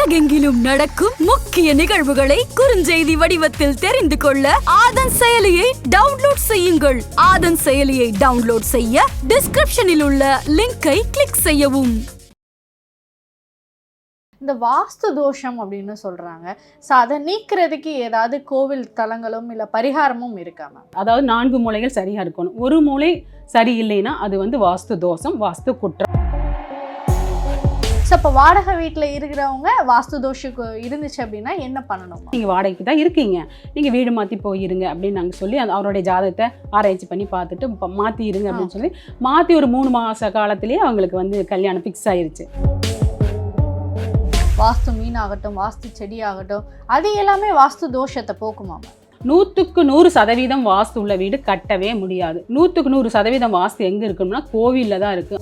உலகெங்கிலும் நடக்கும் முக்கிய நிகழ்வுகளை குறுஞ்செய்தி வடிவத்தில் தெரிந்து கொள்ள ஆதன் செயலியை டவுன்லோட் செய்யுங்கள். ஆதன் செயலியை டவுன்லோட் செய்ய டிஸ்கிரிப்ஷனில் உள்ள லிங்கை கிளிக் செய்யவும். இந்த வாஸ்து தோஷம் அப்படின்னு சொல்றாங்க. ஸோ அதை நீக்கிறதுக்கு ஏதாவது கோவில் தலங்களும் இல்லை பரிகாரமும் இருக்கா மேம் அதாவது நான்கு மூலைகள் சரியா இருக்கணும். ஒரு மூலை சரியில்லைன்னா அது வந்து வாஸ்து தோஷம் வாஸ்து குற்றம். ஸோ இப்போ வாடகை வீட்டில் இருக்கிறவங்க வாஸ்து தோஷம் இருந்துச்சு அப்படின்னா என்ன பண்ணணும்? நீங்க வாடகைக்கு தான் இருக்கீங்க. நீங்க வீடு மாத்தி போயிருங்க அப்படின்னு நாங்க சொல்லி அந்த அவருடைய ஜாதகத்தை ஆராய்ச்சி பண்ணி பார்த்துட்டு மாத்தி இருங்க அப்படின்னு சொல்லி மாத்தி ஒரு மூணு மாச காலத்திலேயே அவங்களுக்கு வந்து கல்யாணம் ஃபிக்ஸ் ஆயிருச்சு. வாஸ்து மீன் ஆகட்டும் வாஸ்து செடி ஆகட்டும் அது எல்லாமே வாஸ்து தோஷத்தை போக்குமா? மேம் நூற்றுக்கு நூறு சதவீதம் வாஸ்து உள்ள வீடு கட்டவே முடியாது. நூற்றுக்கு நூறு சதவீதம் வாஸ்து எங்க இருக்கணும்னா கோவில்ல தான் இருக்கு.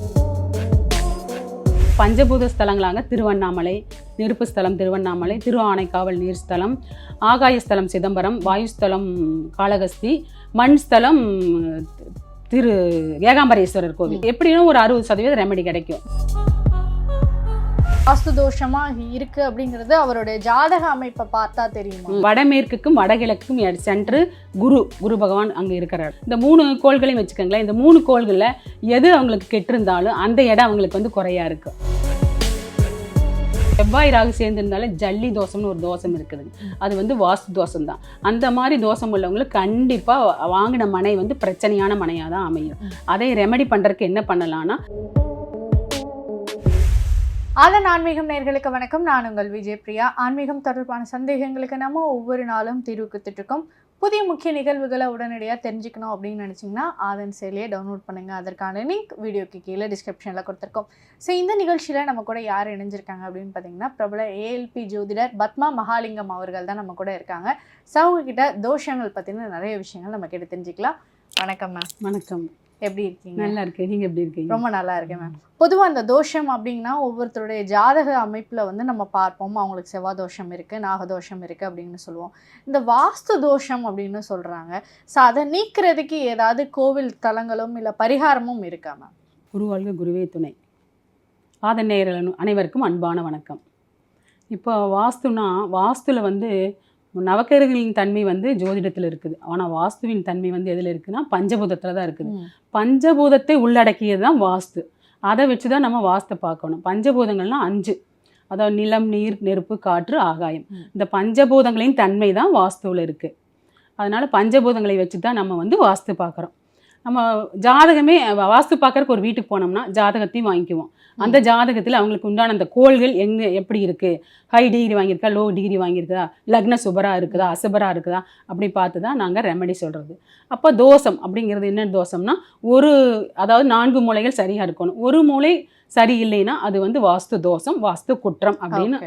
பஞ்சபூத ஸ்தலங்களாக திருவண்ணாமலை நெருப்பு ஸ்தலம் திருவண்ணாமலை திரு ஆனைக்காவல் நீர் ஸ்தலம் ஆகாய ஸ்தலம் சிதம்பரம் வாயுஸ்தலம் காளகஸ்தி மண் ஸ்தலம் திரு ஏகாம்பரேஸ்வரர் கோவில். எப்படின்னா ஒரு அறுபது சதவீதம் ரெமெடி கிடைக்கும். வாஸ்து தோஷமா இருக்கு அப்படிங்கிறது அவருடைய ஜாதக அமைப்பை பார்த்தா தெரியும்? வடமேற்குக்கும் வடகிழக்கும் சென்று குரு குரு பகவான் அங்கே இருக்கிறார். இந்த மூணு கோள்களையும் வச்சுக்கோங்களேன். இந்த மூணு கோள்களில் எது அவங்களுக்கு கெட்டிருந்தாலும் அந்த இடம் அவங்களுக்கு வந்து குறையா இருக்கு. செவ்வாய் ராகு சேர்ந்துருந்தாலும் ஜல்லி தோசம்னு ஒரு தோஷம் இருக்குது. அது வந்து வாஸ்து தோஷம் தான். அந்த மாதிரி தோஷம் உள்ளவங்களுக்கு கண்டிப்பாக வாங்கின மனை வந்து பிரச்சனையான மனையாக தான் அமையும். அதை ரெமெடி பண்ணுறதுக்கு என்ன பண்ணலான்னா அதன் ஆன்மீகம் நேர்களுக்கு வணக்கம். நான் உங்கள் விஜய் பிரியா. ஆன்மீகம் தொடர்பான சந்தேகங்களுக்கு நம்ம ஒவ்வொரு நாளும் தீர்வு கொடுத்துட்ருக்கோம் புதிய முக்கிய நிகழ்வுகளை உடனடியாக தெரிஞ்சுக்கணும் அப்படின்னு நினச்சிங்கன்னா ஆதன் செயலியை டவுன்லோட் பண்ணுங்கள் அதற்கான லிங்க் வீடியோக்கு கீழே டிஸ்கிரிப்ஷனில் கொடுத்துருக்கோம். ஸோ இந்த நிகழ்ச்சியில் நம்ம கூட யார் இணைஞ்சிருக்காங்க அப்படின்னு பார்த்தீங்கன்னா பிரபல ஏஎல்பி ஜோதிடர் பத்மா மகாலிங்கம் அவர்கள் தான் நம்ம கூட இருக்காங்க. ஸோ அவங்கக்கிட்ட தோஷங்கள் பற்றின நிறைய விஷயங்கள் நம்ம கிட்ட தெரிஞ்சுக்கலாம். வணக்கம் மேம் வணக்கம். எப்படி இருக்கீங்க? நல்லா இருக்கு நீங்கள் எப்படி இருக்கீங்க? ரொம்ப நல்லா இருக்கேன் மேம் பொதுவாக அந்த தோஷம் அப்படின்னா ஒவ்வொருத்தருடைய ஜாதக அமைப்பில் வந்து நம்ம பார்ப்போம். அவங்களுக்கு செவ்வாய் தோஷம் இருக்குது நாகதோஷம் இருக்குது அப்படின்னு சொல்லுவோம். இந்த வாஸ்து தோஷம் அப்படின்னு சொல்கிறாங்க ஸோ அதை நீக்கிறதுக்கு ஏதாவது கோவில் தலங்களும் இல்லை பரிகாரமும் இருக்கா மேம் குருவாழ்க குருவே துணை. ஆதன் நேயர்கள் அனைவருக்கும் அன்பான வணக்கம். இப்போ வாஸ்துனா வாஸ்துல வந்து நவக்கரகளின் தன்மை வந்து ஜோதிடத்தில் இருக்குது. ஆனால் வாஸ்துவின் தன்மை வந்து எதில் இருக்குன்னா பஞ்சபூதத்தில் தான் இருக்குது. பஞ்சபூதத்தை உள்ளடக்கியது தான் வாஸ்து. அதை வச்சு தான் நம்ம வாஸ்தை பார்க்கணும். பஞ்சபூதங்கள்னா அஞ்சு. அதாவது நிலம் நீர் நெருப்பு காற்று ஆகாயம். இந்த பஞ்சபூதங்களின் தன்மை தான் வாஸ்துவில் இருக்குது அதனால் பஞ்சபூதங்களை வச்சு தான் நம்ம வந்து வாஸ்து பார்க்குறோம். நம்ம ஜாதகமே வாஸ்து பார்க்கறக்கு ஒரு வீட்டுக்கு போனோம்னா ஜாதகத்தையும் வாங்கிக்குவோம். அந்த ஜாதகத்தில் அவங்களுக்கு உண்டான அந்த கோள்கள் எங்கே எப்படி இருக்குது ஹை டிகிரி வாங்கியிருக்கா? லோ டிகிரி வாங்கியிருக்குதா? லக்ன சுபரா இருக்குதா? அசுபரா இருக்குதா? அப்படி பார்த்து தான் நாங்கள் ரெமெடி சொல்கிறது அப்போ தோஷம் அப்படிங்கிறது என்ன தோஷம்னா ஒரு அதாவது நான்கு மூலைகள் சரியாக இருக்கணும். ஒரு மூலை சரியில்லைன்னா அது வந்து வாஸ்து தோஷம் வாஸ்து குற்றம் அப்படின்னு.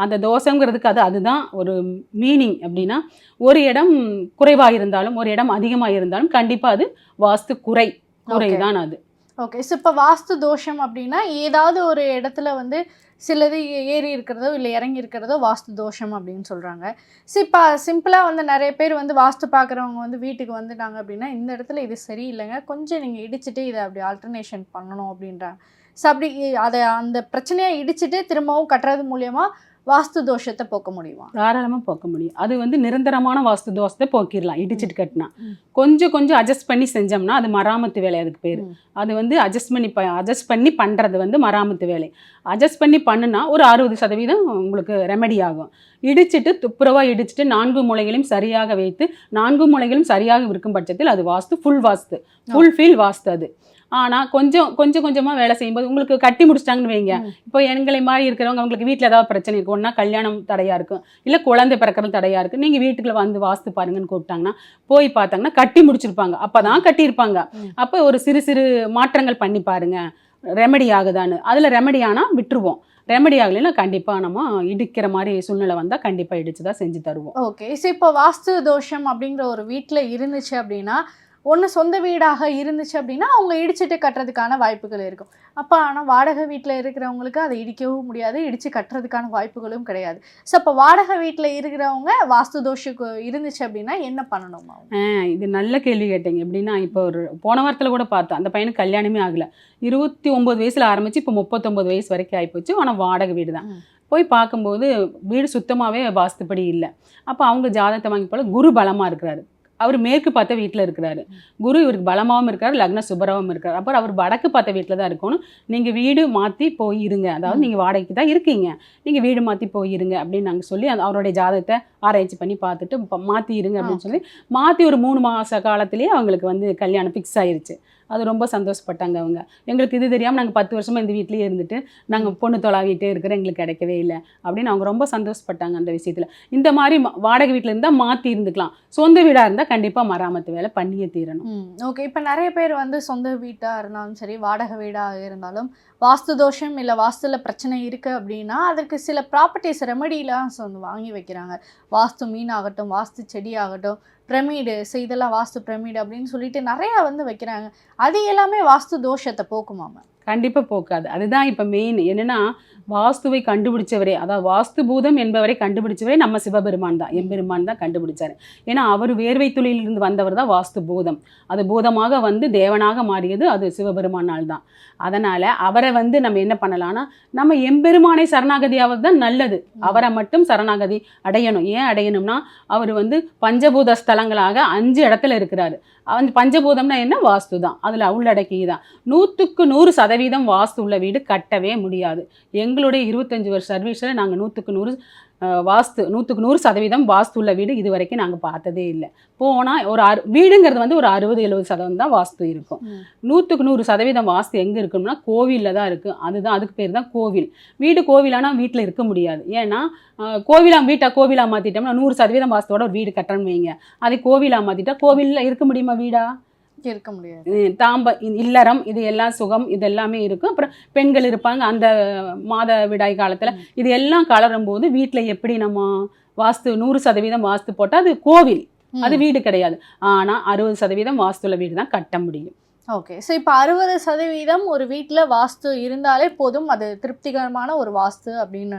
அந்த தோஷங்கிறதுக்கு அது அதுதான் ஒரு மீனிங் அப்படின்னா ஒரு இடம் குறைவாக இருந்தாலும் ஒரு இடம் அதிகமாக இருந்தாலும் கண்டிப்பாக அது வாஸ்து குறை. குறை Okay. தான் அது. ஓகே ஸோ இப்போ வாஸ்து தோஷம் அப்படின்னா ஏதாவது ஒரு இடத்துல வந்து சிலது ஏறி இருக்கிறதோ இல்லை இறங்கி இருக்கிறதோ வாஸ்து தோஷம் அப்படின்னு சொல்கிறாங்க ஸோ இப்போ சிம்பிளாக வந்து நிறைய பேர் வந்து வாஸ்து பார்க்குறவங்க வந்து வீட்டுக்கு வந்துட்டாங்க அப்படின்னா இந்த இடத்துல இது சரியில்லைங்க. கொஞ்சம் நீங்கள் இடிச்சிட்டு இதை அப்படி ஆல்டர்னேஷன் பண்ணணும் அப்படின்றாங்க ஸோ அப்படி அதை அந்த பிரச்சனையை இடிச்சிட்டு திரும்பவும் கட்டுறது மூலியமா வாஸ்து தோஷத்தை போக்க முடியுமா? தாராளமாக போக்க முடியும். அது வந்து நிரந்தரமான வாஸ்து தோஷத்தை போக்கிடலாம் இடிச்சிட்டு கட்டினா. கொஞ்சம் கொஞ்சம் அட்ஜஸ்ட் பண்ணி செஞ்சோம்னா அது மராமத்து வேலை அதுக்கு பேர். அது வந்து அட்ஜஸ்ட் பண்ணி அட்ஜஸ்ட் பண்ணி பண்ணுறது வந்து மராமத்து வேலை. அட்ஜஸ்ட் பண்ணி பண்ணுனா ஒரு அறுபது சதவீதம் உங்களுக்கு ரெமெடி ஆகும். இடிச்சிட்டு துப்புரவாக இடிச்சிட்டு நான்கு மூலைகளையும் சரியாக வைத்து நான்கு மூலைகளும் சரியாக இருக்கும் பட்சத்தில் அது vastu full vastu. Full feel vastu அது. ஆனால் கொஞ்சம் கொஞ்சம் கொஞ்சமாக வேலை செய்யும்போது உங்களுக்கு கட்டி முடிச்சிட்டாங்கன்னு வைங்க. இப்போ எங்களை மாதிரி இருக்கிறவங்க அவங்களுக்கு வீட்டில் ஏதாவது பிரச்சனை இருக்கும் ஒன்றா கல்யாணம் தடையாக இருக்கும் இல்லை குழந்தை பிறக்கிறது தடையாக இருக்குது நீங்கள் வீட்டுக்குள்ள வந்து வாஸ்து பாருங்கன்னு கூப்பிட்டாங்கன்னா போய் பார்த்தாங்கன்னா கட்டி முடிச்சிருப்பாங்க. அப்போ தான் கட்டியிருப்பாங்க. அப்போ ஒரு சிறு சிறு மாற்றங்கள் பண்ணி பாருங்க. ரெமெடி ஆகுதான்னு. அதில் ரெமெடி ஆனால் விட்டுருவோம். ரெமடி ஆகலைன்னா கண்டிப்பாக நம்ம இடிக்கிற மாதிரி சூழ்நிலை வந்தால் கண்டிப்பாக இடிச்சு தான் செஞ்சு தருவோம். ஓகே ஸோ இப்போ வாஸ்து தோஷம் அப்படிங்கிற ஒரு வீட்டில் இருந்துச்சு அப்படின்னா ஒன்று சொந்த வீடாக இருந்துச்சு அப்படின்னா அவங்க இடிச்சிட்டு கட்டுறதுக்கான வாய்ப்புகள் இருக்கும். அப்போ ஆனால் வாடகை வீட்டில் இருக்கிறவங்களுக்கு அதை இடிக்கவும் முடியாது இடித்து கட்டுறதுக்கான வாய்ப்புகளும் கிடையாது. ஸோ அப்போ வாடகை வீட்டில் இருக்கிறவங்க வாஸ்து தோஷம் இருந்துச்சு அப்படின்னா என்ன பண்ணணுமா? இது நல்ல கேள்வி கேட்டீங்க. எப்படின்னா இப்போ ஒரு போன வாரத்தில் கூட பார்த்தேன் அந்த பையனுக்கு கல்யாணமே ஆகல. இருபத்தி ஒம்பது வயசில் ஆரம்பிச்சு இப்போ முப்பத்தொம்பது வயசு வரைக்கும் ஆகிப்போச்சு ஆனால் வாடகை வீடு தான். போய் பார்க்கும்போது வீடு சுத்தமாகவே வாஸ்துப்படி இல்லை. அப்போ அவங்க ஜாதகத்தை வாங்கி போல குரு பலமாக இருக்கிறாரு. அவர் மேற்கு பார்த்த வீட்டில் இருக்கிறாரு. குரு இவருக்கு பலமாகவும் இருக்காரு லக்ன சுபரவும் இருக்காரு. அப்புறம் அவர் வடக்கு பார்த்த வீட்டில் தான் இருக்கணும். நீங்கள் வீடு மாற்றி போய் இருங்க அதாவது நீங்கள் வாடகைக்கு தான் இருக்கீங்க. நீங்கள் வீடு மாற்றி போய் இருங்க அப்படின்னு நாங்கள் சொல்லி அந்த அவருடைய ஜாதகத்தை ஆராய்ச்சி பண்ணி பார்த்துட்டு மாற்றி இருங்க அப்படின்னு சொல்லி மாற்றி ஒரு மூணு மாத காலத்திலேயே அவங்களுக்கு வந்து கல்யாணம் ஃபிக்ஸ் ஆயிருச்சு. அது ரொம்ப சந்தோஷப்பட்டாங்க அவங்க. எங்களுக்கு இது தெரியாமல் நாங்கள் பத்து வருஷமாக இந்த வீட்லேயே இருந்துட்டு நாங்கள் பொண்ணு தொலாவிட்டே இருக்கிற எங்களுக்கு கிடைக்கவே இல்லை அப்படின்னு அவங்க ரொம்ப சந்தோஷப்பட்டாங்க அந்த விஷயத்தில். இந்த மாதிரி வாடகை வீட்டில் இருந்தால் மாற்றி இருந்துக்கலாம். சொந்த வீடாக இருந்தால் கண்டிப்பாக மராமத்து வேலை பண்ணியே தீரணும். ஓகே இப்போ நிறைய பேர் வந்து சொந்த வீட்டாக இருந்தாலும் சரி வாடகை வீடாக இருந்தாலும் வாஸ்து தோஷம் இல்லை வாஸ்துல பிரச்சனை இருக்குது அப்படின்னா அதற்கு சில ப்ராப்பர்ட்டிஸ் ரெமடிலாம் வந்து வாங்கி வைக்கிறாங்க. வாஸ்து மீன் ஆகட்டும் வாஸ்து செடி ஆகட்டும் பிரமிடு ஸோ இதெல்லாம் வாஸ்து பிரமிடு அப்படின்னு சொல்லிட்டு நிறையா வந்து வைக்கிறாங்க. அது எல்லாமே வாஸ்து தோஷத்தை போக்குமாமா. கண்டிப்பாக போக்காது. அதுதான் இப்போ மெயின் என்னென்னா வாஸ்துவை கண்டுபிடிச்சவரே அதாவது வாஸ்து பூதம் என்பவரை கண்டுபிடிச்சவரே நம்ம சிவபெருமான் தான். எம்பெருமான் தான் கண்டுபிடிச்சார். ஏன்னா அவர் வேர்வை துளியிலிருந்து வந்தவர் தான் வாஸ்து பூதம் அது பூதமாக வந்து தேவனாக மாறியது அது சிவபெருமானால் தான். அதனால் அவரை வந்து நம்ம என்ன பண்ணலாம்னா நம்ம எம்பெருமானை சரணாகதியாவது தான் நல்லது. அவரை மட்டும் சரணாகதி அடையணும். ஏன் அடையணும்னா அவர் வந்து பஞ்சபூத ஸ்தலங்களாக அஞ்சு இடத்துல இருக்கிறாரு. அந்த பஞ்சபூதம்னா என்ன? வாஸ்து தான் அதில் உள்ளடக்கி தான் நூற்றுக்கு நூறு சதவீதம் வாஸ்து உள்ள வீடு கட்டவே முடியாது. எங்களுடைய இருபத்தஞ்சி வருஷ சர்வீஸில் நாங்கள் நூற்றுக்கு நூறு வாஸ்து நூற்றுக்கு நூறு சதவீதம் வாஸ்து உள்ள வீடு இது வரைக்கும் நாங்கள் பார்த்ததே இல்லை. போனால் ஒரு அறு வீடுங்கிறது வந்து ஒரு அறுபது எழுபது சதவீதம் தான் வாஸ்து இருக்கும். நூற்றுக்கு நூறு சதவீதம் வாஸ்து எங்கே இருக்குன்னா கோவிலில் தான் இருக்குது அதுதான் அதுக்கு பேர் தான் கோவில். வீடு கோவிலானா வீட்டில் இருக்க முடியாது. ஏன்னா அஹ், கோவிலா வீட்டை கோவிலா மாற்றிட்டோம்னா நூறு சதவீதம் வாஸ்துவோட ஒரு வீடு கட்டணும்னு வைங்க. அதை கோவிலா மாற்றிட்டா கோவிலில் இருக்க முடியுமா வீடா? இருக்க முடியாது. தாம்ப இல்லறம் இது எல்லாம் சுகம் இது எல்லாமே இருக்கும் அப்புறம் பெண்கள் இருப்பாங்க அந்த மாத விடாய் காலத்துல. இது எல்லாம் கலரும் போது வீட்டில் எப்படி நம்ம வாஸ்து நூறு சதவீதம் வாஸ்து போட்டால் அது கோவில். அது வீடு கிடையாது. ஆனா அறுபது சதவீதம் வாஸ்துள்ள வீடு தான் கட்ட முடியும். ஓகே. ஸோ இப்போ அறுபது சதவீதம் ஒரு வீட்டில் வாஸ்து இருந்தாலே போதும். அது திருப்திகரமான ஒரு வாஸ்து அப்படின்னு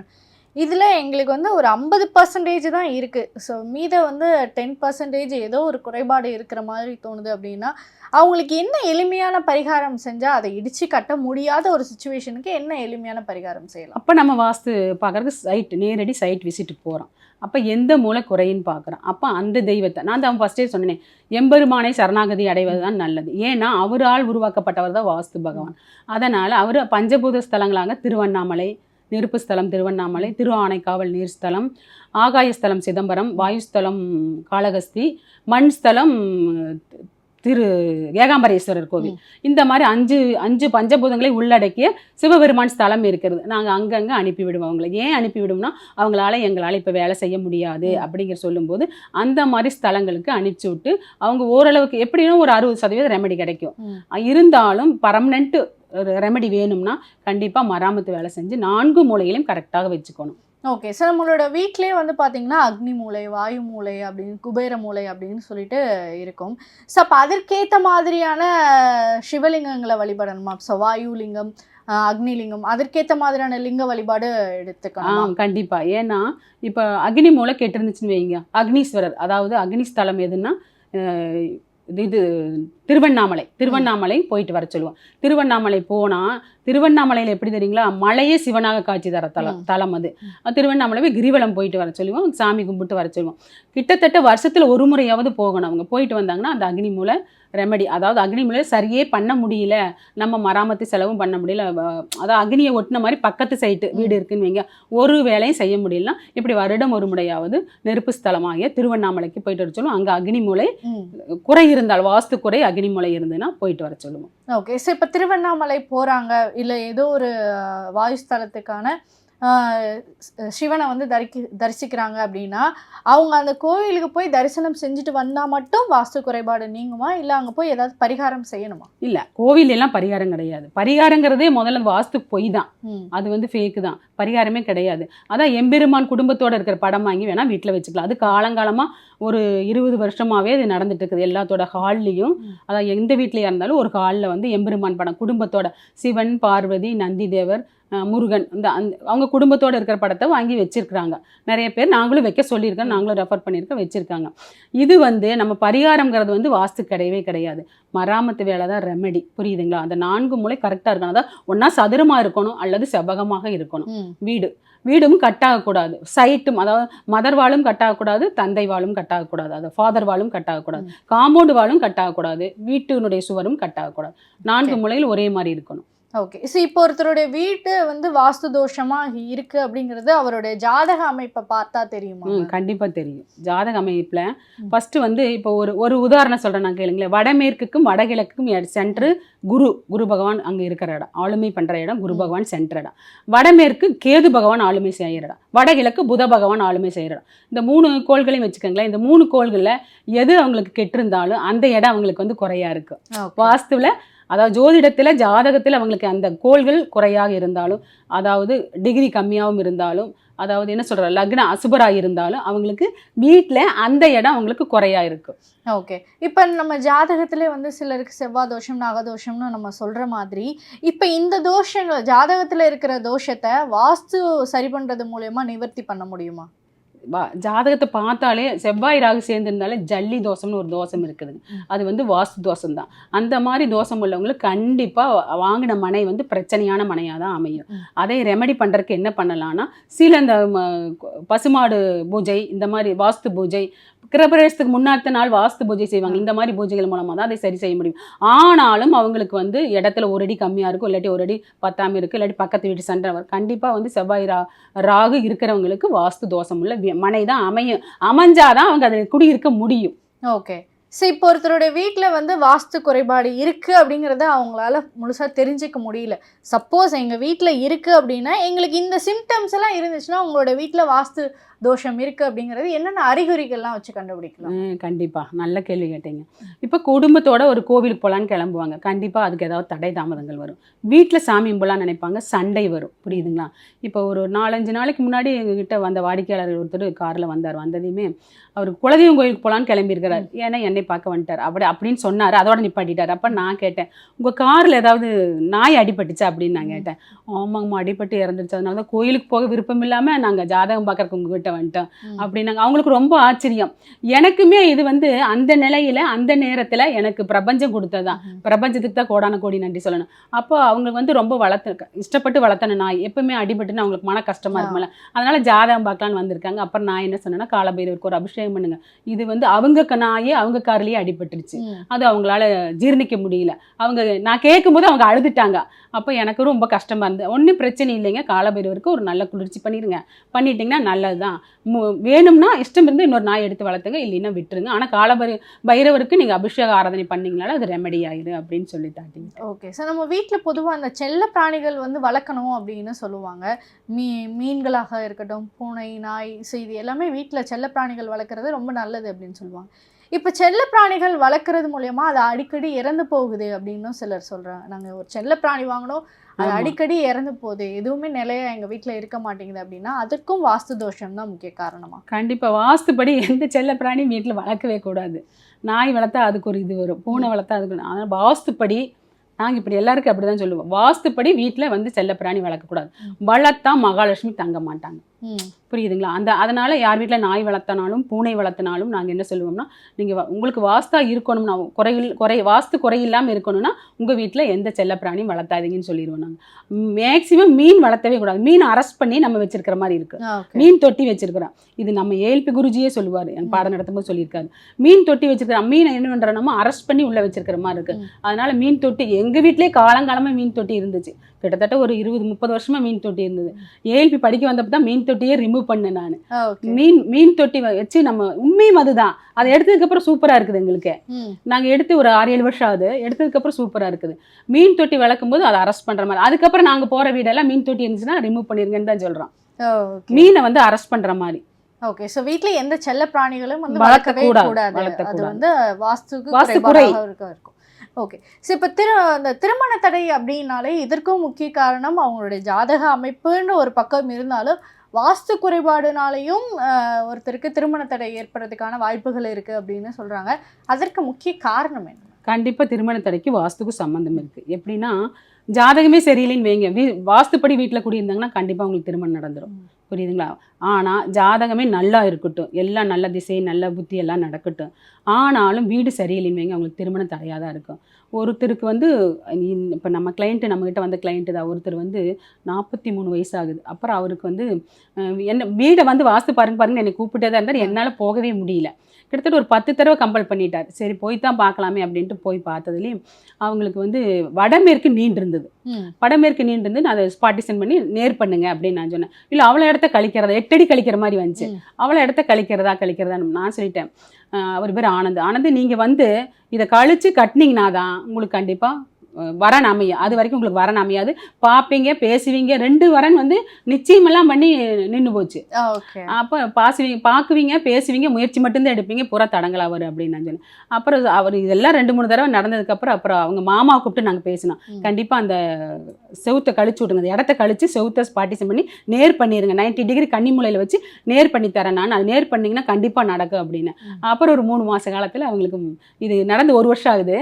இதில் எங்களுக்கு வந்து ஒரு ஐம்பது பர்சன்டேஜ் தான் இருக்குது ஸோ மீத வந்து டென் பர்சன்டேஜ் ஏதோ ஒரு குறைபாடு இருக்கிற மாதிரி தோணுது அப்படின்னா அவங்களுக்கு என்ன எளிமையான பரிகாரம் செஞ்சால் அதை இடித்து கட்ட முடியாத ஒரு சுச்சுவேஷனுக்கு என்ன எளிமையான பரிகாரம் செய்யலாம்? அப்போ நம்ம வாஸ்து பார்க்குறதுக்கு சைட் நேரடி சைட் விசிட் போகிறோம் அப்போ எந்த மூலை குறைன்னு பார்க்குறோம் அப்போ அந்த தெய்வத்தை நான் தான் ஃபஸ்ட்டே சொன்னேனே எம்பெருமானை சரணாகதி அடைவது தான் நல்லது. ஏன்னா அவரால் உருவாக்கப்பட்டவர் தான் வாஸ்து பகவான். அதனால் அவர் பஞ்சபூத ஸ்தலங்களாக திருவண்ணாமலை நெருப்பு ஸ்தலம் திருவண்ணாமலை திரு ஆனைக்காவல் நீர்ஸ்தலம் ஆகாயஸ்தலம் சிதம்பரம் வாயுஸ்தலம் காளகஸ்தி மண் ஸ்தலம் திரு ஏகாம்பரேஸ்வரர் கோவில். இந்த மாதிரி அஞ்சு அஞ்சு பஞ்சபூதங்களை உள்ளடக்கிய சிவபெருமான் ஸ்தலம் இருக்கிறது. நாங்கள் அங்கங்கே அனுப்பி விடுவோம் அவங்கள. ஏன் அனுப்பி விடுவோம்னா அவங்களால எங்களால் இப்போ வேலை செய்ய முடியாது அப்படிங்கிற சொல்லும்போது அந்த மாதிரி ஸ்தலங்களுக்கு அனுப்பிச்சி விட்டு அவங்க ஓரளவுக்கு எப்படியும் ஒரு அறுபது சதவீதம் ரெமெடி கிடைக்கும். இருந்தாலும் பர்மனெண்ட் ரெமெடி வேணும்னா கண்டிப்பாக மராமத்து வேலை செஞ்சு நான்கு மூலையிலும் கரெக்டாக வச்சுக்கணும். ஓகே சார் நம்மளோட வீட்லேயே வந்து பார்த்தீங்கன்னா அக்னி மூலை வாயு மூலை அப்படின்னு குபேர மூலை அப்படின்னு சொல்லிட்டு இருக்கும். ஸோ அப்போ அதற்கேற்ற மாதிரியான சிவலிங்கங்களை வழிபடணுமா? ஸோ வாயு லிங்கம் ஆஹ் அக்னி லிங்கம் அதற்கேற்ற மாதிரியான லிங்க வழிபாடு ஆ எடுத்துக்கணும் கண்டிப்பா. ஏன்னா இப்போ அக்னி மூலை கெட்டிருந்துச்சுன்னு வைங்க. அக்னீஸ்வரர் அதாவது அக்னி ஸ்தலம் எதுன்னா இது திருவண்ணாமலை திருவண்ணாமலை போயிட்டு வர சொல்லுவோம். திருவண்ணாமலை போனா திருவண்ணாமலையில எப்படி தெரியுங்களா? மலையே சிவனாக காட்சி தர தலம். தலம் அது. திருவண்ணாமலை போய் கிரிவலம் போயிட்டு வர சொல்லுவோம். சாமி கும்பிட்டு வர சொல்லுவோம். கிட்டத்தட்ட வருஷத்துல ஒரு முறையாவது போகணும் அவங்க. போயிட்டு வந்தாங்கன்னா அந்த அக்னி மூலை ரெமெடி அதாவது அக்னி மூலை சரியே பண்ண முடியல. நம்ம மராமத்து செலவும் பண்ண முடியல. அதாவது அக்னியை ஒட்டின மாதிரி பக்கத்து சைட்டு வீடு இருக்குன்னு வைங்க. ஒரு வேலையும் செய்ய முடியலனா இப்படி வருடம் ஒரு முறையாவது நெருப்பு ஸ்தலமாகிய திருவண்ணாமலைக்கு போயிட்டு வர சொல்லுவோம். அங்கே அக்னி மூலை குறை இருந்தால் வாஸ்து குறை அக்னி மூலை இருந்ததுன்னா போயிட்டு வர சொல்லுவோம். ஓகே ஸோ இப்போ திருவண்ணாமலை போகிறாங்க இல்லை ஏதோ ஒரு வாயு ஸ்தலத்துக்கான சிவனை வந்து தரிக்கி தரிசிக்கிறாங்க அப்படின்னா அவங்க அந்த கோவிலுக்கு போய் தரிசனம் செஞ்சுட்டு வந்தால் மட்டும் வாஸ்து குறைபாடு நீங்குமா? இல்லை அங்கே போய் ஏதாவது பரிகாரம் செய்யணுமா? இல்லை கோவில் எல்லாம் பரிகாரம் கிடையாது. பரிகாரங்கிறதே முதல்ல வாஸ்து பொய் தான். அது வந்து ஃபேக்கு தான். பரிகாரமே கிடையாது. அதான் எம்பெருமான் குடும்பத்தோட இருக்கிற படம் வாங்கி வேணா வீட்டில் வச்சுக்கலாம். அது காலங்காலமாக ஒரு இருபது வருஷமாவே அது நடந்துட்டு இருக்குது எல்லாத்தோட ஹால்லையும். அதான் எந்த வீட்லயா இருந்தாலும் ஒரு ஹாலில் வந்து எம்பெருமான் படம். குடும்பத்தோட சிவன் பார்வதி நந்தி தேவர் முருகன் இந்த அந்த அவங்க குடும்பத்தோட இருக்கிற படத்தை வாங்கி வச்சிருக்கிறாங்க. நிறைய பேர் நாங்களும் வைக்க சொல்லியிருக்கோம் நாங்களும் ரெஃபர் பண்ணியிருக்கோம் வச்சிருக்காங்க. இது வந்து நம்ம பரிகாரம்ங்கிறது வந்து வாஸ்து கிடையவே கிடையாது. மராமத்து வேலை தான் ரெமெடி புரியுதுங்களா? அந்த நான்கு மூலை கரெக்டாக இருக்கணும். அதான் ஒன்றா சதுரமாக இருக்கணும் அல்லது செவ்வகமாக இருக்கணும். வீடு. வீடும் கட்டாகக்கூடாது சைட்டும் அதாவது மதர் வாழும் கட்டாகக்கூடாது தந்தை வாழும் கட்டாகக்கூடாது அது ஃபாதர் வாழும் கட்டாகக்கூடாது காம்பவுண்டு வாழும் கட்டாகக்கூடாது வீட்டினுடைய சுவரும் கட்டாகக்கூடாது நான்கு முளையில் ஒரே மாதிரி இருக்கணும். ஓகே ஸோ இப்போ ஒருத்தருடைய வீட்டு வந்து வாஸ்து தோஷமா இருக்கு அப்படிங்கிறது அவருடைய ஜாதக அமைப்பை பார்த்தா தெரியுமா ம் கண்டிப்பாக தெரியும். ஜாதக அமைப்பில் ஃபஸ்ட்டு வந்து இப்போ ஒரு ஒரு உதாரணம் சொல்கிறேன் நான் கேளுங்களேன். வடமேற்குக்கும் வடகிழக்குக்கும் சென்ட்ரு குரு குரு பகவான் அங்கே இருக்கிற இடம். ஆளுமை பண்ணுற இடம் குரு பகவான் சென்ட்ரு இடம். வடமேற்கு கேது பகவான் ஆளுமை செய்கிற இடம். வடகிழக்கு புத பகவான் ஆளுமை செய்கிற இடம். இந்த மூணு கோள்களையும் வச்சுக்கோங்களேன். இந்த மூணு கோள்களில் எது அவங்களுக்கு கெட்டிருந்தாலும் அந்த இடம் அவங்களுக்கு வந்து குறையா இருக்கு. Okay. வாஸ்துவில் அதாவது ஜோதிடத்தில் ஜாதகத்தில் அவங்களுக்கு அந்த கோள்கள் குறையாக இருந்தாலும் அதாவது டிகிரி கம்மியாகவும் இருந்தாலும் அதாவது என்ன சொல்கிற லக்ன அசுபராக இருந்தாலும் அவங்களுக்கு வீட்டில் அந்த இடம் அவங்களுக்கு குறையாக இருக்கும் ஓகே. இப்போ நம்ம ஜாதகத்திலே வந்து சிலருக்கு செவ்வாய் தோஷம் நாகதோஷம்னு நம்ம சொல்கிற மாதிரி இப்போ இந்த தோஷங்கள் ஜாதகத்தில் இருக்கிற தோஷத்தை வாஸ்து சரி பண்ணுறது மூலயமா நிவர்த்தி பண்ண முடியுமா? ஜாதகத்தை பார்த்தாலே செவ்வாய் ராகு சேர்ந்துருந்தாலே ஜல்லி தோசம்னு ஒரு தோஷம் இருக்குதுங்க அது வந்து வாஸ்து தோஷம் தான் அந்த மாதிரி தோஷம் உள்ளவங்களுக்கு கண்டிப்பாக வாங்கின மனை வந்து பிரச்சனையான மனையாக தான் அமையும். அதை ரெமடி பண்ணுறதுக்கு என்ன பண்ணலான்னா சில இந்த ம, பசுமாடு பூஜை இந்த மாதிரி வாஸ்து பூஜை கிரபிரவேசத்துக்கு முன்னாத்த நாள் வாஸ்து பூஜை செய்வாங்க. இந்த மாதிரி பூஜைகள் மூலமாக தான் அதை சரி செய்ய முடியும். ஆனாலும் அவங்களுக்கு வந்து இடத்துல ஒரு அடி கம்மியாக இருக்கும் இல்லாட்டி ஒரு அடி பத்தாமல் இருக்கும் இல்லாட்டி பக்கத்து வீட்டு சண்டை வரும் கண்டிப்பாக வந்து செவ்வாய் ரா ராகு இருக்கிறவங்களுக்கு வாஸ்து தோஷம் உள்ள மனை தான் அமையும் அமைஞ்சாதான் அவங்க அதில் குடியிருக்க முடியும். ஓகே. ஸோ இப்போ ஒருத்தருடைய வீட்டில் வந்து வாஸ்து குறைபாடு இருக்குது அப்படிங்கிறத அவங்களால முழுசாக தெரிஞ்சுக்க முடியல. சப்போஸ் எங்கள் வீட்டில் இருக்குது அப்படின்னா எங்களுக்கு இந்த சிம்டம்ஸ் எல்லாம் இருந்துச்சுன்னா உங்களோட வீட்டில் வாஸ்து தோஷம் இருக்குது அப்படிங்கிறது என்னென்ன அறிகுறிகள்லாம் வச்சு கண்டுபிடிக்கலாம்? ம், கண்டிப்பா. நல்ல கேள்வி கேட்டீங்க. இப்போ குடும்பத்தோட ஒரு கோவிலுக்கு போகலான்னு கிளம்புவாங்க. கண்டிப்பா அதுக்கு ஏதாவது தடை தாமதங்கள் வரும். வீட்டில் சாமி கும்பலான்னு நினைப்பாங்க. சண்டை வரும். புரியுதுங்களா? இப்போ ஒரு நாலஞ்சு நாளைக்கு முன்னாடி எங்ககிட்ட வந்த வாடிக்கையாளர் ஒருத்தர் காரில் வந்தார். வந்ததையுமே அவர் குலதெய்வம் கோயிலுக்கு போகலான்னு கிளம்பியிருக்கிறார். ஏன்னா என்னை பார்க்க வந்துட்டார். அப்படி அப்படின்னு சொன்னார். அதோட நிப்பாட்டிட்டார். அப்போ நான் கேட்டேன் உங்கள் காரில் ஏதாவது நாய் அடிபட்டுச்சா? அப்படின்னு நான் கேட்டேன். ஆமாங்கம்மா அடிபட்டு இறந்துருச்சு. அதனால தான் கோயிலுக்கு போக விருப்பம் இல்லாமல் நாங்கள் ஜாதகம் பார்க்கறக்கு உங்ககிட்ட வந்துட்டோம். அப்படின்னாங்க. அவங்களுக்கு ரொம்ப ஆச்சரியம். எனக்குமே இது வந்து அந்த நிலையில அந்த நேரத்துல எனக்கு பிரபஞ்சம் கொடுத்ததுதான். ம். பிரபஞ்சத்துக்கு தான் கோடான கோடி நன்றி சொல்லணும். அப்போ அவங்க வந்து ரொம்ப வளர்த்து இஷ்டப்பட்டு வளர்த்தன நாய். எப்பவுமே அடிபட்டுன்னு அவங்களுக்கு மன கஷ்டமா ஆ. இருக்கும்ல. அதனால ஜாதகம் பார்க்கலான்னு வந்திருக்காங்க. அப்புறம் நான் என்ன சொன்னேன்னா காலபைரவருக்கு ஒரு அபிஷேகம் பண்ணுங்க. இது வந்து அவங்க நாயே அவங்க கார்லயே அடிபட்டுருச்சு. அது அவங்களால ஜீரணிக்க முடியல. அவங்க நான் கேட்கும்போது அவங்க அழுதுட்டாங்க. அப்போ எனக்கு ரொம்ப கஷ்டமா இருந்தது. ஒன்றும் பிரச்சனை இல்லைங்க. காலபைரவருக்கு ஒரு நல்ல குளிர்ச்சி பண்ணிடுங்க பண்ணிட்டீங்கன்னா நல்லதுதான். மு- வேணும்னா இஷ்டம் இருந்து இன்னொரு நாய் எடுத்து வளர்த்துங்க. இல்லைன்னா விட்டுருங்க. ஆனால் காலபைர பைரவருக்கு நீங்கள் அபிஷேக ஆராதனை பண்ணீங்கனால அது ரெமெடி ஆயிரு அப்படின்னு சொல்லி தாட்டிங்க ஓகே. ஸோ நம்ம வீட்டில் பொதுவாக அந்த செல்ல பிராணிகள் வந்து வளர்க்கணும் அப்படின்னு சொல்லுவாங்க. மீ மீன்களாக இருக்கட்டும் பூனை நாய் ஸோ இது எல்லாமே வீட்டில் செல்ல பிராணிகள் வளர்க்குறது ரொம்ப நல்லது அப்படின்னு சொல்லுவாங்க. இப்போ செல்ல பிராணிகள் வளர்க்குறது மூலயமா அது அடிக்கடி இறந்து போகுது அப்படின்னும் சிலர் சொல்கிறாங்க நாங்கள் ஒரு செல்ல பிராணி வாங்கினோம் அது. அடிக்கடி இறந்து போகுது. எதுவுமே நிலையா எங்கள் வீட்டில் இருக்க மாட்டேங்குது அப்படின்னா அதற்கும் வாஸ்து தோஷம் தான் முக்கிய காரணமா. கண்டிப்பாக வாஸ்துப்படி எந்த செல்ல பிராணியும் வீட்டில் வளர்க்கவே கூடாது. நாய் வளர்த்தா அதுக்கு ஒரு இது வரும். பூனை வளர்த்தா அதுக்கு ஆனால் வாஸ்துப்படி நாங்கள் இப்படி எல்லாருக்கும் அப்படி தான் சொல்லுவோம். வாஸ்துப்படி வீட்டில் வந்து செல்ல பிராணி வளர்க்கக்கூடாது. வளர்த்தா மகாலட்சுமி தங்க மாட்டாங்க. புரியுதுங்களா? அந்த அதனால யார் வீட்டில் நாய் வளர்த்தனாலும் பூனை வளர்த்தனாலும் நாங்கள் என்ன சொல்லுவோம்னா நீங்கள் உங்களுக்கு வாஸ்தா இருக்கணும்னா குறையில் குறை வாஸ்து குறையில்லாமல் இருக்கணும்னா உங்கள் வீட்டில் எந்த செல்ல பிராணியும் வளர்த்தாதீங்கன்னு சொல்லிடுவோம் நாங்கள் மேக்ஸிமம் மீன் வளர்த்தவே கூடாது. மீன் அரெஸ்ட் பண்ணி நம்ம வச்சிருக்கிற மாதிரி இருக்கு. ஓகே மீன் தொட்டி வச்சிருக்கிறோம் இது நம்ம ஏல்பி குருஜியே சொல்லுவார். என் பாடம் நடத்தும்போது சொல்லியிருக்காரு. மீன் தொட்டி வச்சிருக்கிறோம் மீனை என்ன பண்ணுறோம் அரெஸ்ட் பண்ணி உள்ள வச்சிருக்கிற மாதிரி இருக்கு. ம். அதனால மீன் தொட்டி எங்க வீட்லயே காலங்காலமா மீன் தொட்டி இருந்துச்சு. கிட்டத்தட்ட ஒரு இருபது முப்பது வருஷமா மீன் தொட்டி இருந்தது. ஏஎல்பி படிக்க வந்தப்ப தான் மீன் தொட்டியே ரிமூவ் பண்ணேன் நான். மீன் மீன் தொட்டி வச்சு நம்ம உண்மையும் அதுதான். அதை எடுத்ததுக்கு அப்புறம் சூப்பரா இருக்குது எங்களுக்கு. நாங்க எடுத்து ஒரு ஆறு ஏழு வருஷம் ஆகுது. எடுத்ததுக்கு அப்புறம் சூப்பரா இருக்குது. மீன் தொட்டி வளர்க்கும் போது அதை அரெஸ்ட் பண்ற மாதிரி. அதுக்கப்புறம் நாங்க போற வீடெல்லாம் மீன் தொட்டி இருந்துச்சுன்னா ரிமூவ் பண்ணிருங்கன்னு தான் சொல்றோம். மீனை வந்து அரெஸ்ட் பண்ற மாதிரி. ஓகே சோ வீட்ல எந்த செல்ல பிராணிகளும் வந்து வளர்க்க வளர்க்கவே கூடாது, அது. வந்து வாஸ்துக்கு வாஸ்து இருக்கும். ஓகே. ஸோ இப்போ திரு அந்த திருமண தடை அப்படின்னாலே இதற்கும் முக்கிய காரணம் அவங்களுடைய ஜாதக அமைப்புன்னு ஒரு பக்கம் இருந்தாலும் வாஸ்து குறைபாடுனாலையும் ஒருத்தருக்கு திருமண தடை ஏற்படுறதுக்கான வாய்ப்புகள் இருக்குது அப்படின்னு சொல்கிறாங்க அதற்கு முக்கிய காரணம் என்ன? கண்டிப்பாக திருமண தடைக்கு வாஸ்துக்கு சம்மந்தம் இருக்குது எப்படின்னா ஜாதகமே சரியில்லைன்னு வைங்க. வீ வாஸ்துப்படி வீட்டில் குடியிருந்தாங்கன்னா கண்டிப்பாக உங்களுக்கு திருமணம் நடந்துரும். புரியுதுங்களா? ஆனால் ஜாதகமே நல்லா இருக்கட்டும். எல்லாம் நல்ல திசை நல்ல புத்தி எல்லாம் நடக்கட்டும். ஆனாலும் வீடு சரியில்லைன்னு வைங்க அவங்களுக்கு திருமணம் தடையாக தான் இருக்கும். ஒருத்தருக்கு வந்து இப்போ நம்ம கிளைண்ட்டு நம்மக்கிட்ட வந்த கிளைண்ட்டு தான். ஒருத்தர் வந்து நாற்பத்தி மூணு வயசு ஆகுது அப்புறம் அவருக்கு வந்து என்ன வீடை வந்து வாஸ்து பாருங்க பாருங்க என்னை கூப்பிட்டே தான் இருந்தார். என்னால் போகவே முடியல. கிட்டத்தட்ட ஒரு பத்து தடவை கம்பல் பண்ணிட்டார். சரி போய் தான் பார்க்கலாமே அப்படின்ட்டு போய் பார்த்ததுலேயும் அவங்களுக்கு வந்து வடமேற்கு நீண்டு இருந்தது ம். வடமேற்கு நீண்டு இருந்து நான் அதை பார்ட்டிஷன் பண்ணி நேர் பண்ணுங்க அப்படின்னு நான் சொன்னேன். இல்லை அவ்வளோ இடத்த கழிக்கிறதா? எட்டடி கழிக்கிற மாதிரி வந்துச்சு. அவ்வளோ இடத்த கழிக்கிறதா கழிக்கிறதா? நான் சொல்லிட்டேன். அவர் பேர் ஆனந்த். ஆனந்த் நீங்கள் வந்து இதை கழிச்சு கட்டினீங்கன்னா தான் உங்களுக்கு கண்டிப்பாக வரன் அமையும் அது வரைக்கும் உங்களுக்கு வரன் அமையாது பார்ப்பீங்க பேசுவீங்க. ரெண்டு வரன் வந்து நிச்சயமெல்லாம் பண்ணி நின்று போச்சு. அப்போ பாசுவீங்க பார்க்குவீங்க பேசுவீங்க முயற்சி மட்டும்தான் எடுப்பீங்க. புற தடங்களா வரும் அப்படின்னு நான் சொன்னேன். அப்புறம் அவர் இதெல்லாம் ரெண்டு மூணு தடவை நடந்ததுக்கப்புறம் அப்புறம் அவங்க மாமாவை கூப்பிட்டு நாங்கள் பேசினோம். கண்டிப்பாக அந்த செவுத்தை கழிச்சு விடுங்க இடத்த கழிச்சு செவுத்தை பார்ட்டிஷன் பண்ணி நேர் பண்ணிடுங்க 90 டிகிரி கன்னிமூலையில் வச்சு நேர் பண்ணி தரேன் நான். அது நேர் பண்ணீங்கன்னா கண்டிப்பாக நடக்கும் அப்படின்னு. அப்புறம் ஒரு மூணு மாத காலத்தில் அவங்களுக்கு இது நடந்து ஒரு வருஷம் ஆகுது.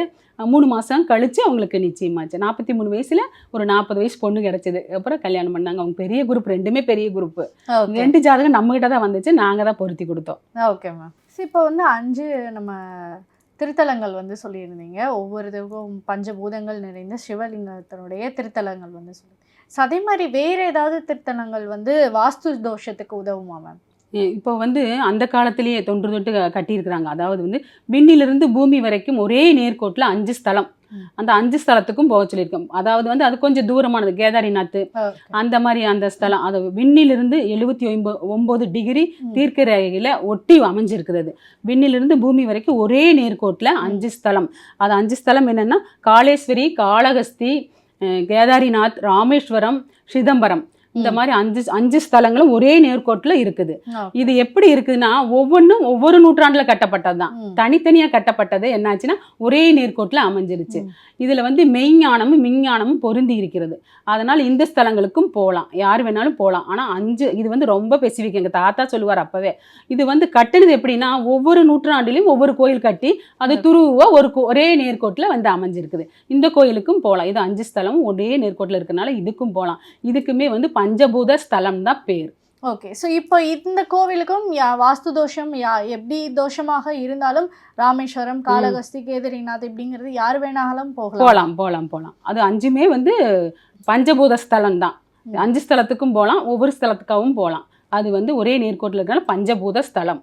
மூணு மாதம் கழிச்சு அவங்களுக்கு நிச்சயமாச்சு. நாற்பத்தி மூணு வயசில் ஒரு நாற்பது வயசு பொண்ணு கிடச்சிது. அப்புறம் கல்யாணம் பண்ணாங்க. அவங்க பெரிய குரூப் ரெண்டுமே பெரிய குரூப் ரெண்டு ஜாதகம் நம்மகிட்ட தான் வந்துச்சு. நாங்கள் தான் பொருத்தி கொடுத்தோம். ஓகே மேம் இப்போ வந்து அஞ்சு நம்ம திருத்தலங்கள் வந்து சொல்லியிருந்தீங்க. ஒவ்வொரு இதுக்கும் பஞ்சபூதங்கள் நிறைந்த சிவலிங்கத்தினுடைய திருத்தலங்கள் வந்து சொல்லி ஸோ அதே மாதிரி வேற ஏதாவது திருத்தலங்கள் வந்து வாஸ்து தோஷத்துக்கு உதவுமா மேம் இப்போ வந்து அந்த காலத்திலேயே தொன்று தொட்டு கட்டியிருக்கிறாங்க. அதாவது வந்து விண்ணிலிருந்து பூமி வரைக்கும் ஒரே நேர்கோட்டில் அஞ்சு ஸ்தலம். அந்த அஞ்சு ஸ்தலத்துக்கும் போக சொல்லியிருக்கோம். அதாவது வந்து அது கொஞ்சம் தூரமானது. கேதாரிநாத் அந்த மாதிரி அந்த ஸ்தலம். அது விண்ணிலிருந்து எழுபத்தி ஒன்பது ஒம்பது டிகிரி. தீர்க்க ரேகையில் ஒட்டி அமைஞ்சிருக்குது அது. விண்ணிலிருந்து பூமி வரைக்கும் ஒரே நேர்கோட்டில் அஞ்சு ஸ்தலம். அது அஞ்சு ஸ்தலம் என்னென்னா காளேஸ்வரி காளகஸ்தி கேதாரிநாத் ராமேஸ்வரம் சிதம்பரம். இந்த. மாதிரி அஞ்சு அஞ்சு ஸ்தலங்களும் ஒரே நேர்கோட்டில் இருக்குது. இது எப்படி இருக்குதுன்னா ஒவ்வொன்றும் ஒவ்வொரு நூற்றாண்டுல கட்டப்பட்டது தான். தனித்தனியா கட்டப்பட்டது என்னாச்சுன்னா ஒரே நேர்கோட்டில் அமைஞ்சிருச்சு. இதுல வந்து மெய்ஞானமும் விஞ்ஞானமும் பொருந்தி இருக்கிறது. அதனால இந்த ஸ்தலங்களுக்கும் போகலாம். யார் வேணாலும் போகலாம். ஆனா அஞ்சு இது வந்து ரொம்ப ஸ்பெசிஃபிக் எங்க தாத்தா சொல்லுவார் அப்பவே. இது வந்து கட்டுனது எப்படின்னா ஒவ்வொரு நூற்றாண்டிலையும் ஒவ்வொரு கோயில் கட்டி அது துருவா ஒரு ஒரே நேர்கோட்டில் வந்து அமைஞ்சிருக்குது. இந்த கோயிலுக்கும் போகலாம். இது அஞ்சு ஸ்தலமும் ஒரே நேர்கோட்டில் இருக்கனால இதுக்கும் போகலாம். இதுக்குமே வந்து பஞ்சபூத ஸ்தலம் தான் பேர். ஓகே ஸோ இப்போ இந்த கோவிலுக்கும் யா வாஸ்து தோஷம் யா எப்படி தோஷமாக இருந்தாலும் ராமேஸ்வரம் காளகஸ்தி கேதாரிநாத் இப்படிங்கிறது யார் வேணாலும் போகலாம். போகலாம் போகலாம் போகலாம் அது அஞ்சுமே வந்து பஞ்சபூத ஸ்தலம் தான். அஞ்சு ஸ்தலத்துக்கும் போகலாம் ஒவ்வொரு ஸ்தலத்துக்காகவும் போகலாம் அது வந்து ஒரே நேர்கோட்டில் இருக்கனால பஞ்சபூத ஸ்தலம்.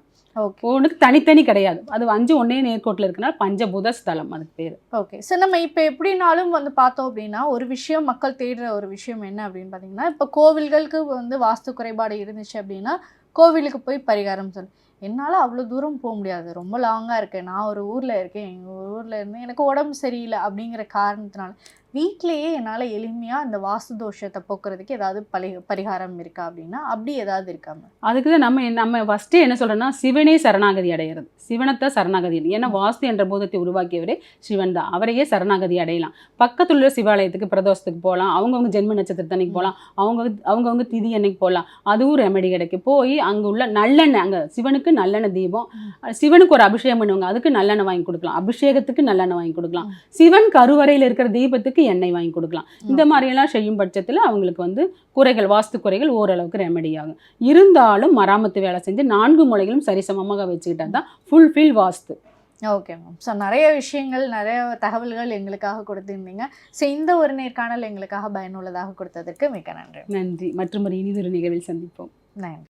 ஒன்றுக்கு தனித்தனி கிடையாது. அது அஞ்சு ஒன்னே நேர்கோட்டில் இருக்கனால பஞ்சபூத ஸ்தலம் அதுக்கு பேர். ஓகே. ஸோ நம்ம இப்போ எப்படினாலும் வந்து பார்த்தோம் அப்படின்னா ஒரு விஷயம் மக்கள் தேடுற ஒரு விஷயம் என்ன அப்படின்னு பார்த்தீங்கன்னா இப்போ கோவில்களுக்கு வந்து வாஸ்து குறைபாடு இருந்துச்சு அப்படின்னா கோவிலுக்கு போய் பரிகாரம் சொல்லு. என்னால் அவ்வளோ தூரம் போக முடியாது. ரொம்ப லாங்காக இருக்கேன். நான் ஒரு ஊரில் இருக்கேன். எங்கள் ஊரில் இருந்து எனக்கு உடம்பு சரியில்லை அப்படிங்கிற காரணத்தினால. வீட்டிலேயே என்னால் எளிமையாக அந்த வாஸ்து தோஷத்தை போக்குறதுக்கு ஏதாவது பரி பரிகாரம் இருக்கா அப்படின்னா அப்படி ஏதாவது இருக்காம அதுக்கு தான் நம்ம நம்ம ஃபஸ்ட்டு என்ன சொல்கிறோன்னா சிவனே சரணாகதி அடையிறது. சிவனைத்தான் சரணாகதி. ஏன்னா வாஸ்து என்ற பூதத்தை உருவாக்கியவரே சிவன் தான். அவரையே சரணாகதி அடையலாம். பக்கத்துல உள்ள சிவாலயத்துக்கு பிரதோஷத்துக்கு போகலாம். அவங்கவுங்க ஜென்ம நட்சத்திரத்தன்னைக்கு போகலாம். அவங்க அவங்கவுங்க திதி அன்னைக்கு போகலாம். அதுவும் ரெமெடி கிடைக்கும். போய் அங்கே உள்ள நல்லெண்ணெய் அங்கே சிவனுக்கு நல்லெண்ணெய் தீபம். சிவனுக்கு ஒரு அபிஷேகம் பண்ணுவாங்க. அதுக்கு நல்லெண்ணெய் வாங்கி கொடுக்கலாம். அபிஷேகத்துக்கு நல்லெண்ணெய் வாங்கி கொடுக்கலாம். சிவன் கருவறையில் இருக்கிற தீபத்துக்கு எண்ணெய் வாங்கி கொடுக்கலாம். இந்த மாதிரியெல்லாம் செய்யும் பட்சத்தில் அவங்களுக்கு வந்து குறைகள் வாஸ்து குறைகள் ஓரளவுக்கு ரெமெடி ஆகும். இருந்தாலும் மராமத்து வேலை செஞ்சு நான்கு முளைகளும் சரிசமமாக வச்சுக்கிட்டா தான் fulfil vastu. Okay ma'am so நிறைய விஷயங்கள் நிறைய தகவல்கள் எங்களுக்காக கொடுத்திருந்தீங்க. ஸோ இந்த ஒரு நேர்காணல் எங்களுக்காக பயனுள்ளதாக கொடுத்ததற்கு மிக்க நன்றி. நன்றி. மற்றும் ஒரு இனிதொரு நிகழ்வில் சந்திப்போம். நன்றி.